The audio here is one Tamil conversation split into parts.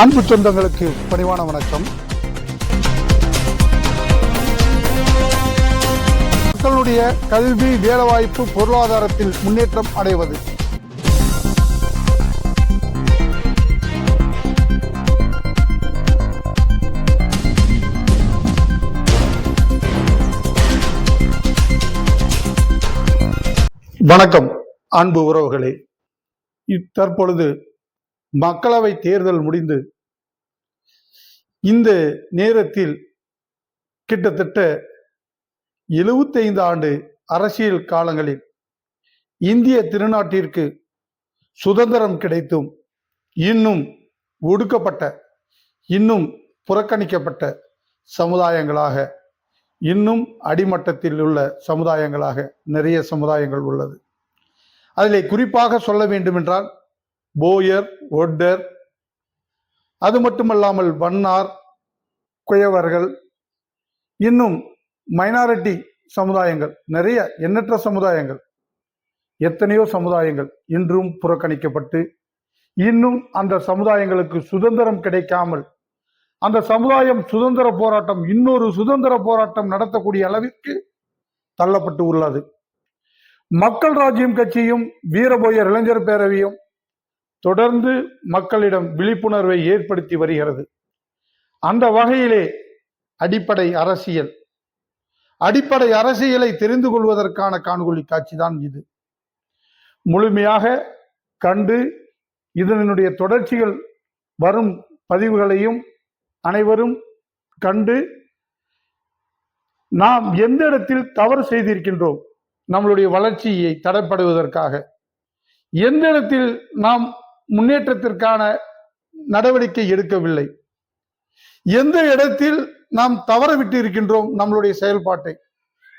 அன்பு சொந்தங்களுக்கு பணிவான வணக்கம். மக்களுடைய கல்வி வேலைவாய்ப்பு பொருளாதாரத்தில் முன்னேற்றம் அடைவது. வணக்கம் அன்பு உறவுகளே. தற்பொழுது மக்களவை தேர்தல் முடிந்து இந்த நேரத்தில் கிட்டத்தட்ட 75 ஆண்டு அரசியல் காலங்களில் இந்திய திருநாட்டிற்கு சுதந்திரம் கிடைத்தும் இன்னும் ஒடுக்கப்பட்ட இன்னும் புறக்கணிக்கப்பட்ட சமுதாயங்களாக இன்னும் அடிமட்டத்தில் உள்ள சமுதாயங்களாக நிறைய சமுதாயங்கள் உள்ளது. அதிலே குறிப்பாக சொல்ல வேண்டுமென்றால் போயர் ஒட்டர் அது மட்டுமல்லாமல் வண்ணார் குயவர்கள் இன்னும் மைனாரிட்டி சமுதாயங்கள் நிறைய எண்ணற்ற சமுதாயங்கள் எத்தனையோ சமுதாயங்கள் இன்றும் புறக்கணிக்கப்பட்டு இன்னும் அந்த சமுதாயங்களுக்கு சுதந்திரம் கிடைக்காமல் அந்த சமுதாயம் சுதந்திர போராட்டம் இன்னொரு சுதந்திர போராட்டம் நடத்தக்கூடிய அளவிற்கு தள்ளப்பட்டு உள்ளது. மக்கள் ராஜ்யம் கட்சியும் வீரபோயர் இளைஞர் பேரவையும் தொடர்ந்து மக்களிடம் விழிப்புணர்வை ஏற்படுத்தி வருகிறது. அந்த வகையிலே அடிப்படை அரசியல். அடிப்படை அரசியலை தெரிந்து கொள்வதற்கான காணொலி காட்சி தான் இது. முழுமையாக கண்டு இதனுடைய தொடர்ச்சிகள் வரும் பதிவுகளையும் அனைவரும் கண்டு நாம் எந்த இடத்தில் தவறு செய்திருக்கின்றோம் நம்மளுடைய வளர்ச்சியை தடைப்படுவதற்காக. எந்த இடத்தில் நாம் முன்னேற்றத்திற்கான நடவடிக்கை எடுக்கவில்லை. எந்த இடத்தில் நாம் தவற விட்டு இருக்கின்றோம் நம்மளுடைய செயல்பாட்டை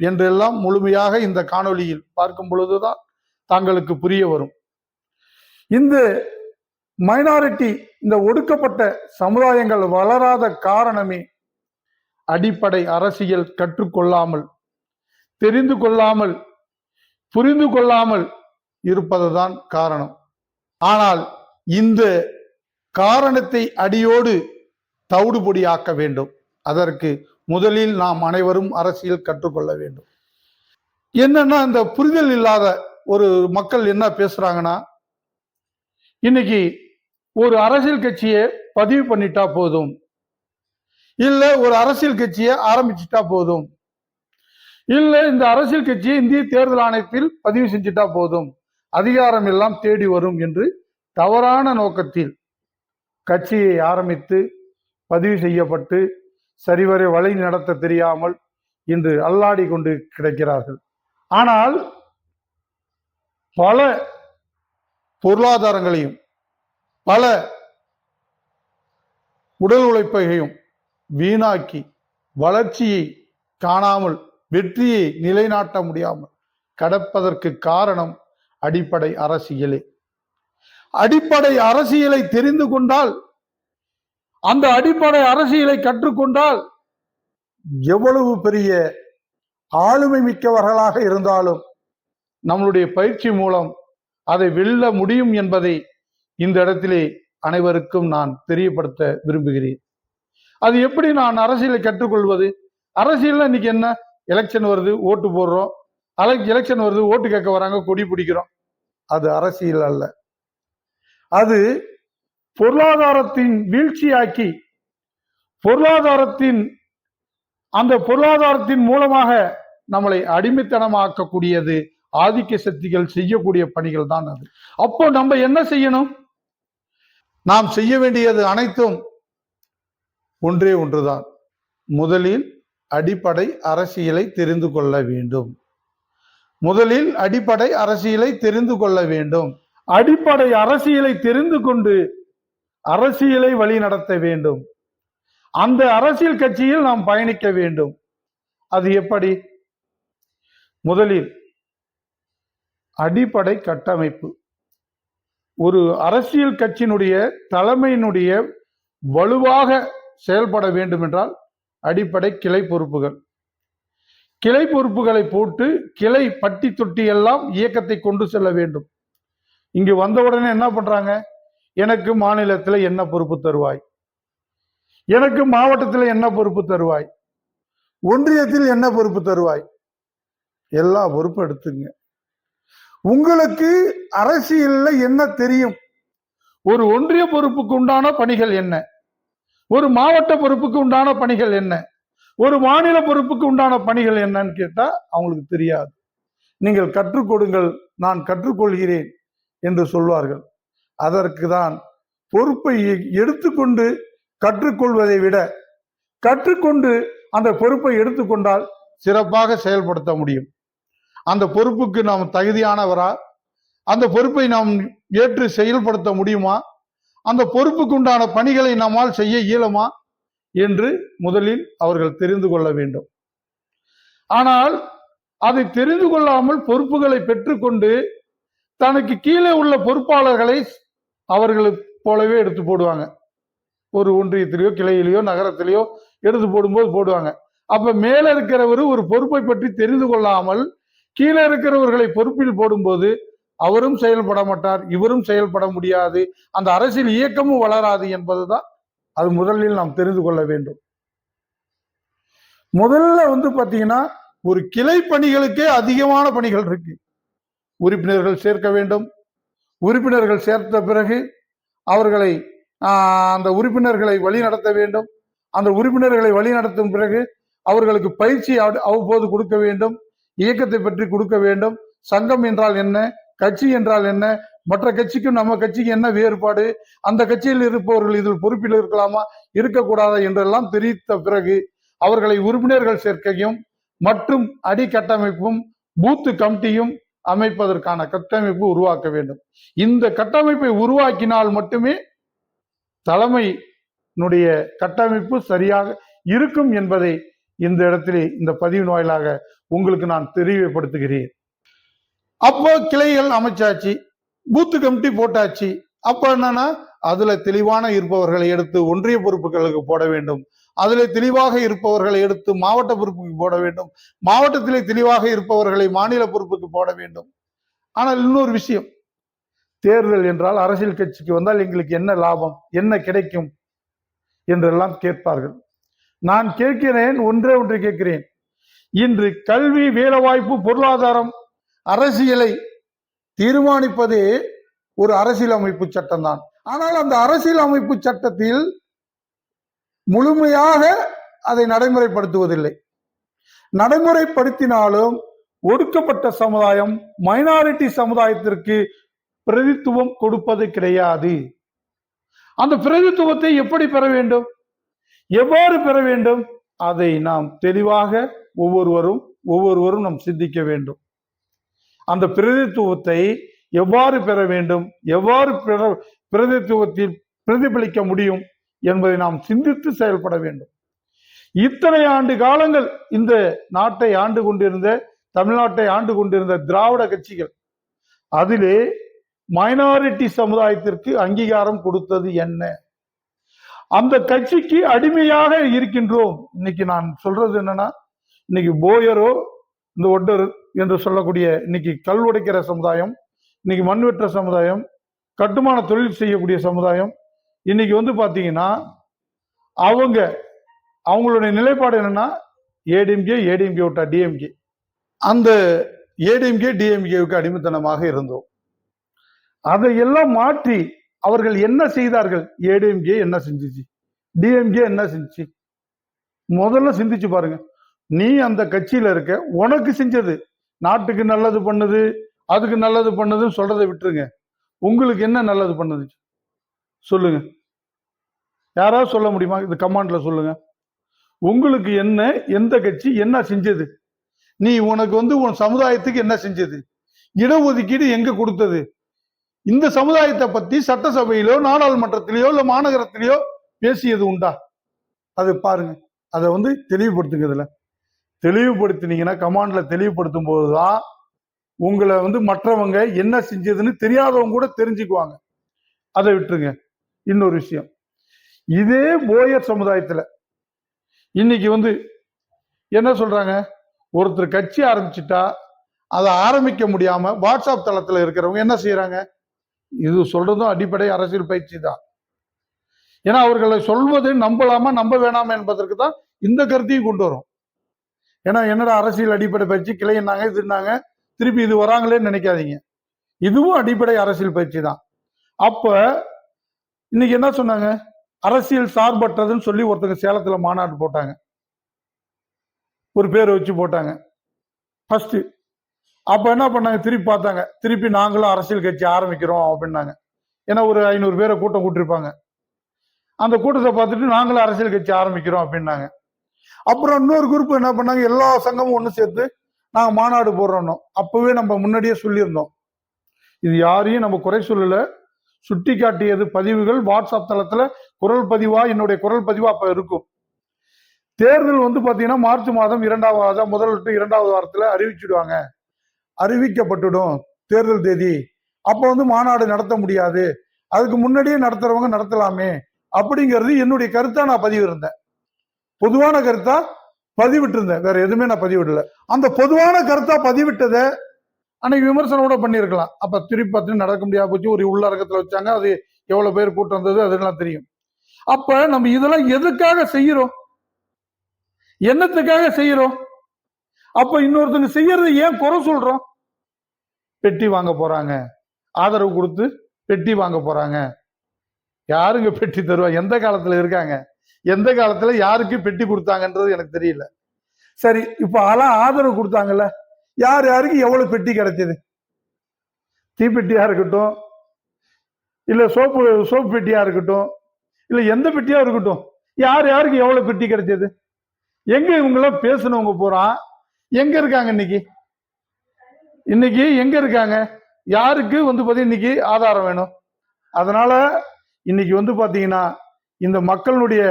என்றெல்லாம் முழுமையாக இந்த காணொளியில் பார்க்கும் பொழுதுதான் தாங்களுக்கு புரிய வரும். இந்த மைனாரிட்டி இந்த ஒடுக்கப்பட்ட சமுதாயங்கள் வளராத காரணமே அடிப்படை அரசியல் கற்றுக்கொள்ளாமல் தெரிந்து கொள்ளாமல் புரிந்து கொள்ளாமல் இருப்பதுதான் காரணம். ஆனால் இந்த காரணத்தை அடியோடு தவிடுபொடியாக்க வேண்டும். அதற்கு முதலில் நாம் அனைவரும் அரசியல் கற்றுக்கொள்ள வேண்டும். என்னன்னா இந்த புரிதல் இல்லாத ஒரு மக்கள் என்ன பேசுறாங்கன்னா இன்னைக்கு ஒரு அரசியல் கட்சியை பதிவு பண்ணிட்டா போதும். இல்ல ஒரு அரசியல் கட்சியை ஆரம்பிச்சுட்டா போதும். இல்ல இந்த அரசியல் கட்சியை இந்திய தேர்தல் ஆணையத்தில் பதிவு செஞ்சுட்டா போதும். அதிகாரம் எல்லாம் தேடி வரும் என்று தவறான நோக்கத்தில் கட்சியை ஆரம்பித்து பதிவு செய்யப்பட்டு சரிவரை வழி நடத்த தெரியாமல் இன்று அல்லாடி கொண்டு கிடைக்கிறார்கள். ஆனால் பல பொருளாதாரங்களையும் பல உடல் உழைப்பையும் வீணாக்கி வளர்ச்சியை காணாமல் வெற்றியை நிலைநாட்ட முடியாமல் கடப்பதற்கு காரணம் அடிப்படை அரசியலே. அடிப்படை அரசியலை தெரிந்து கொண்டால் அந்த அடிப்படை அரசியலை கற்றுக்கொண்டால் எவ்வளவு பெரிய ஆளுமை மிக்கவர்களாக இருந்தாலும் நம்மளுடைய பயிற்சி மூலம் அதை வெல்ல முடியும் என்பதை இந்த இடத்திலே அனைவருக்கும் நான் தெரியப்படுத்த விரும்புகிறேன். அது எப்படி நான் அரசியலை கற்றுக்கொள்வது? அரசியல் இன்னைக்கு என்ன? எலெக்ஷன் வருது ஓட்டு போடுறோம். அலை எலெக்ஷன் வருது ஓட்டு கேட்க வராங்க கொடி பிடிக்கிறோம். அது அரசியல் அல்ல. அது பொருளாதாரத்தின் வீழ்ச்சியாக்கி பொருளாதாரத்தின் அந்த பொருளாதாரத்தின் மூலமாக நம்மளை அடிமைத்தனமாக்கக்கூடியது ஆதிக்க சக்திகள் செய்யக்கூடிய பணிகள் தான் அது. அப்போ நம்ம என்ன செய்யணும்? நாம் செய்ய வேண்டியது அனைத்தும் ஒன்றே ஒன்றுதான். முதலில் அடிப்படை அரசியலை தெரிந்து கொள்ள வேண்டும். முதலில் அடிப்படை அரசியலை தெரிந்து கொள்ள வேண்டும். அடிப்படை அரசியலை தெரிந்து கொண்டு அரசியலை வழி நடத்த வேண்டும். அந்த அரசியல் கட்சியில் நாம் பயணிக்க வேண்டும். அது எப்படி? முதலில் அடிப்படை கட்டமைப்பு. ஒரு அரசியல் கட்சியினுடைய தலைமையினுடைய வலுவாக செயல்பட வேண்டும் என்றால் அடிப்படை கிளை பொறுப்புகள். கிளை பொறுப்புகளை போட்டு கிளை பட்டி தொட்டி எல்லாம் இயக்கத்தை கொண்டு செல்ல வேண்டும். இங்கு வந்தவுடனே என்ன பண்றாங்க? எனக்கு மாநிலத்தில் என்ன பொறுப்பு தருவாய்? எனக்கு மாவட்டத்தில் என்ன பொறுப்பு தருவாய்? ஒன்றியத்தில் என்ன பொறுப்பு தருவாய்? எல்லா பொறுப்பும் எடுத்துங்க. உங்களுக்கு அரசியல்ல என்ன தெரியும்? ஒரு ஒன்றிய பொறுப்புக்கு உண்டான பணிகள் என்ன? ஒரு மாவட்ட பொறுப்புக்கு உண்டான பணிகள் என்ன? ஒரு மாநில பொறுப்புக்கு உண்டான பணிகள் என்னன்னு கேட்டா அவங்களுக்கு தெரியாது. நீங்கள் கற்றுக் கொடுங்கள் நான் கற்றுக்கொள்கிறேன் என்று சொல்வார்கள். அதற்கு தான் பொறுப்பை எடுத்துக்கொண்டு கற்றுக்கொள்வதை விட கற்றுக்கொண்டு அந்த பொறுப்பை எடுத்துக்கொண்டால் சிறப்பாக செயல்படுத்த முடியும். அந்த பொறுப்புக்கு நாம் தகுதியானவரா? அந்த பொறுப்பை நாம் ஏற்று செயல்படுத்த முடியுமா? அந்த பொறுப்புக்கு உண்டான பணிகளை நம்மால் செய்ய இயலுமா? என்று முதலில் அவர்கள் தெரிந்து கொள்ள வேண்டும். ஆனால் அதை தெரிந்து கொள்ளாமல் பொறுப்புகளை பெற்றுக்கொண்டு தனக்கு கீழே உள்ள பொறுப்பாளர்களை அவர்களை போலவே எடுத்து போடுவாங்க. ஒரு ஒன்றியத்திலேயோ கிளையிலேயோ நகரத்திலேயோ எடுத்து போடும்போது போடுவாங்க. அப்ப மேல இருக்கிறவர் ஒரு பொறுப்பை பற்றி தெரிந்து கொள்ளாமல் கீழே இருக்கிறவர்களை பொறுப்பில் போடும்போது அவரும் செயல்பட மாட்டார் இவரும் செயல்பட முடியாது அந்த அரசியல் இயக்கமும் வளராது என்பதுதான் அது முதலில் நாம் தெரிந்து கொள்ள வேண்டும். முதல்ல வந்து பார்த்தீங்கன்னா ஒரு கிளை பணிகளுக்கே அதிகமான பணிகள் இருக்கு. உறுப்பினர்கள் சேர்க்க வேண்டும். உறுப்பினர்கள் சேர்த்த பிறகு அவர்களை ஆஹ், அந்த உறுப்பினர்களை வழி நடத்த வேண்டும். அந்த உறுப்பினர்களை வழி நடத்தும் பிறகு அவர்களுக்கு பயிற்சி அவ்வப்போது கொடுக்க வேண்டும். இயக்கத்தை பற்றி கொடுக்க வேண்டும். சங்கம் என்றால் என்ன? கட்சி என்றால் என்ன? மற்ற கட்சிக்கும் நம்ம கட்சிக்கு என்ன வேறுபாடு? அந்த கட்சியில் இருப்பவர்கள் இதில் பொறுப்பில் இருக்கலாமா? இருக்கக்கூடாதா என்றெல்லாம் தெரிவித்த பிறகு அவர்களை உறுப்பினர்கள் சேர்க்கையும் மற்றும் அடிக்கட்டமைப்பும் பூத்து கமிட்டியும் அமைப்பதற்கான கட்டமைப்பு உருவாக்க வேண்டும். இந்த கட்டமைப்பை உருவாக்கினால் மட்டுமே தலைமையினுடைய கட்டமைப்பு சரியாக இருக்கும் என்பதை இந்த இடத்திலே இந்த பதிவின் வாயிலாக உங்களுக்கு நான் தெரியப்படுத்துகிறேன். அப்போ கிளைகள் அமைச்சாச்சு பூத்து கமிட்டி போட்டாச்சு. அப்ப என்னன்னா அதுல தெளிவான இருப்பவர்களை எடுத்து ஒன்றிய பொறுப்புகளுக்கு போட வேண்டும். அதுல தெளிவாக இருப்பவர்களை எடுத்து மாவட்ட பொறுப்புக்கு போட வேண்டும். மாவட்டத்திலே தெளிவாக இருப்பவர்களை மாநில பொறுப்புக்கு போட வேண்டும். ஆனால் இன்னொரு விஷயம் தேர்தல் என்றால் அரசியல் கட்சிக்கு வந்தால் எங்களுக்கு என்ன லாபம் என்ன கிடைக்கும் என்றெல்லாம் கேட்பார்கள். நான் கேட்கிறேன் ஒன்றே ஒன்று கேட்கிறேன். இன்று கல்வி வேலைவாய்ப்பு பொருளாதாரம் அரசியலை தீர்மானிப்பதே ஒரு அரசியலமைப்பு சட்டம் தான் ஆனால் அந்த அரசியலமைப்பு சட்டத்தில் முழுமையாக அதை நடைமுறைப்படுத்துவதில்லை. நடைமுறைப்படுத்தினாலும் ஒடுக்கப்பட்ட சமுதாயம் மைனாரிட்டி சமுதாயத்திற்கு பிரதித்துவம் கொடுப்பது கிடையாது. அந்த பிரதித்துவத்தை எப்படி பெற வேண்டும்? எவ்வாறு பெற வேண்டும்? அதை நாம் தெளிவாக ஒவ்வொருவரும் ஒவ்வொருவரும் நாம் சிந்திக்க வேண்டும். அந்த பிரதித்துவத்தை எவ்வாறு பெற வேண்டும் எவ்வாறு பிரதித்துவத்தில் பிரதிபலிக்க முடியும் என்பதை நாம் சிந்தித்து செயல்பட வேண்டும். இத்தனை ஆண்டு காலங்கள் இந்த நாட்டை ஆண்டு கொண்டிருந்த தமிழ்நாட்டை ஆண்டு கொண்டிருந்த திராவிட கட்சிகள் அதிலே மைனாரிட்டி சமுதாயத்திற்கு அங்கீகாரம் கொடுத்தது என்ன? அந்த கட்சிக்கு அடிமையாக இருக்கின்றோம். இன்னைக்கு நான் சொல்றது என்னன்னா இன்னைக்கு போயரோ இந்த ஒட்டர் என்று சொல்லக்கூடிய இன்னைக்கு கல் உடைக்கிற சமுதாயம் இன்னைக்கு மண் வெட்டுற சமுதாயம் கட்டுமான தொழில் செய்யக்கூடிய சமுதாயம் இன்னைக்கு வந்து பார்த்தீங்கன்னா அவங்க அவங்களுடைய நிலைப்பாடு என்னன்னா ஏடிஎம்கே ஏடிஎம்கே விட்டா டிஎம்கே. அந்த ஏடிஎம்கே டிஎம்கேவுக்கு அடிமைத்தனமாக இருந்தோம். அதையெல்லாம் மாற்றி அவர்கள் என்ன செய்தார்கள்? ஏடிஎம்கே என்ன செஞ்சிச்சு? டிஎம்கே என்ன செஞ்சுச்சு? முதல்ல சிந்திச்சு பாருங்க. நீ அந்த கட்சியில இருக்க உனக்கு செஞ்சது நாட்டுக்கு நல்லது பண்ணுது அதுக்கு நல்லது பண்ணுதுன்னு சொல்றதை விட்டுருங்க. உங்களுக்கு என்ன நல்லது பண்ணுது? சொல்லுங்க. யாராவது சொல்ல முடியுமா? இது கமாண்ட்ல சொல்லுங்க. உங்களுக்கு என்ன எந்த கட்சி என்ன செஞ்சது? நீ உனக்கு வந்து உன் சமுதாயத்துக்கு என்ன செஞ்சது? இடஒதுக்கீடு எங்க கொடுத்தது? இந்த சமுதாயத்தை பத்தி சட்டசபையிலோ நாடாளுமன்றத்திலேயோ இல்ல மாநகரத்திலேயோ பேசியது உண்டா? அது பாருங்க. அதை வந்து தெளிவுபடுத்துங்க இதுல. தெளிவுபடுத்தினீங்கன்னா கமாண்ட்ல தெளிவுபடுத்தும் போதுதான் உங்களை வந்து மற்றவங்க என்ன செஞ்சதுன்னு தெரியாதவங்க கூட தெரிஞ்சுக்குவாங்க. அதை விட்டுருங்க. இன்னொரு விஷயம். இதே போயர் சமுதாயத்தில் இன்னைக்கு வந்து என்ன சொல்றாங்க? ஒருத்தர் கட்சி ஆரம்பிச்சிட்டா அதை ஆரம்பிக்க முடியாம வாட்ஸ்அப் தளத்தில் இருக்கிறவங்க என்ன செய்யறாங்க? இது சொல்றதும் அடிப்படை அரசியல் பயிற்சி தான். ஏன்னா அவர்களை சொல்வது நம்பலாமா நம்ப வேணாமா என்பதற்கு தான் இந்த கருத்தையும் கொண்டு வரும். ஏன்னா என்னடா அரசியல் அடிப்படை பயிற்சி? கிளையினாங்க இதுனாங்க திருப்பி இது வராங்களேன்னு நினைக்காதீங்க. இதுவும் அடிப்படை அரசியல் பயிற்சி தான். அப்ப இன்னைக்கு என்ன சொன்னாங்க? அரசியல் சார்பற்றதுன்னு சொல்லி ஒருத்தங்க சேலத்துல மாநாடு போட்டாங்க. ஒரு பேரை வச்சு போட்டாங்க. ஃபர்ஸ்ட் அப்ப என்ன பண்ணாங்க? திருப்பி பார்த்தாங்க. திருப்பி நாங்களும் அரசியல் கட்சி ஆரம்பிக்கிறோம் அப்படின்னாங்க. ஏன்னா ஒரு ஐநூறு பேரை கூட்டம் கூட்டிருப்பாங்க. அந்த கூட்டத்தை பார்த்துட்டு நாங்களும் அரசியல் கட்சி ஆரம்பிக்கிறோம் அப்படின்னாங்க. அப்புறம் இன்னொரு குரூப் என்ன பண்ணாங்க? எல்லா சங்கமும் ஒன்று சேர்த்து நாங்கள் மாநாடு போடுறோம் அப்பவே நம்ம முன்னாடியே சொல்லியிருந்தோம். இது யாரையும் நம்ம குறை சொல்லல. சுட்டி காட்டியது பதிவுகள். வாட்ஸ்அப் தளத்துல குரல் பதிவா என்னுடைய குரல் பதிவா அப்ப இருக்கும். தேர்தல் வந்து பாத்தீங்கன்னா மார்ச் மாதம் இரண்டாவது வாரம் முதல் விட்டு இரண்டாவது வாரத்துல அறிவிச்சிடுவாங்க. அறிவிக்கப்பட்டுடும் தேர்தல் தேதி. அப்போ வந்து மாநாடு நடத்த முடியாது. அதுக்கு முன்னாடியே நடத்துறவங்க நடத்தலாமே. அப்படிங்கிறது என்னுடைய கருத்தா நான் பதிவு இருந்தேன் பொதுவான கருத்தா பதிவிட்டிருந்தேன். வேற எதுவுமே நான் பதிவிடல. அந்த பொதுவான கருத்தா பதிவிட்டதை அன்னைக்கு விமர்சனம் கூட பண்ணியிருக்கலாம். அப்ப திருப்பி பார்த்து நடக்க முடியாது போச்சு. ஒரு உள்ளடக்கத்துல வச்சாங்க. அது எவ்வளவு பேர் கூட்டம் வந்தது அதெல்லாம் தெரியும். அப்ப நம்ம இதெல்லாம் எதுக்காக செய்யறோம்? என்னத்துக்காக செய்யறோம்? அப்ப இன்னொருத்தங்க செய்யறது ஏன் குறை சொல்றோம்? பெட்டி வாங்க போறாங்க. ஆதரவு கொடுத்து பெட்டி வாங்க போறாங்க. யாருங்க பெட்டி தருவா? எந்த காலத்துல இருக்காங்க? எந்த காலத்துல யாருக்கு பெட்டி கொடுத்தாங்கன்றது எனக்கு தெரியல. சரி இப்ப அதெல்லாம் ஆதரவு கொடுத்தாங்கல்ல யார் யாருக்கு எவ்வளவு பெட்டி கிடைச்சது? தீப்பெட்டியா இருக்கட்டும் இல்ல சோப்பு சோப்பு பெட்டியா இருக்கட்டும் இல்ல எந்த பெட்டியா இருக்கட்டும் யார் யாருக்கு எவ்வளவு பெட்டி கிடைச்சது? எங்க இவங்களாம் பேசுனவங்க போறான் எங்க இருக்காங்க இன்னைக்கு? இன்னைக்கு எங்க இருக்காங்க? யாருக்கு வந்து பாத்தீங்கன்னா இன்னைக்கு ஆதாரம் வேணும். அதனால இன்னைக்கு வந்து பாத்தீங்கன்னா இந்த மக்களுடைய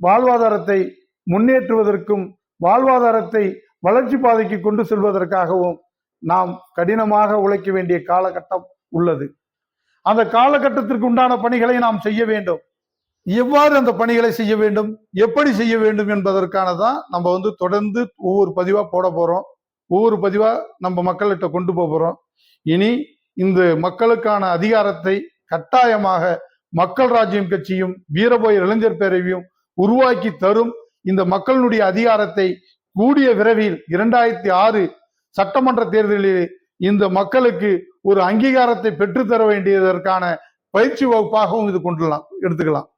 வாழ்வாதாரத்தை முன்னேற்றுவதற்கும் வாழ்வாதாரத்தை வளர்ச்சி பாதைக்கு கொண்டு செல்வதற்காகவும் நாம் கடினமாக உழைக்க வேண்டிய காலகட்டம் உள்ளது. அந்த காலகட்டத்திற்கு உண்டான பணிகளை நாம் செய்ய வேண்டும். எவ்வாறு அந்த பணிகளை செய்ய வேண்டும்? எப்படி செய்ய வேண்டும் என்பதற்கான தான் நம்ம வந்து தொடர்ந்து ஒவ்வொரு பதிவா போட போறோம். ஒவ்வொரு பதிவா நம்ம மக்கள்கிட்ட கொண்டு போக போறோம். இனி இந்த மக்களுக்கான அதிகாரத்தை கட்டாயமாக மக்கள் ராஜ்யம் கட்சியும் வீரபோய் இளைஞர் பேரவையும் உருவாக்கி தரும் இந்த மக்களுடைய அதிகாரத்தை கூடிய விரைவில் இரண்டாயிரத்தி ஆறு சட்டமன்ற தேர்தலில் இந்த மக்களுக்கு ஒரு அங்கீகாரத்தை பெற்றுத்தர வேண்டியதற்கான பயிற்சி வகுப்பாகவும் இது கொண்டுலாம் எடுத்துக்கலாம்.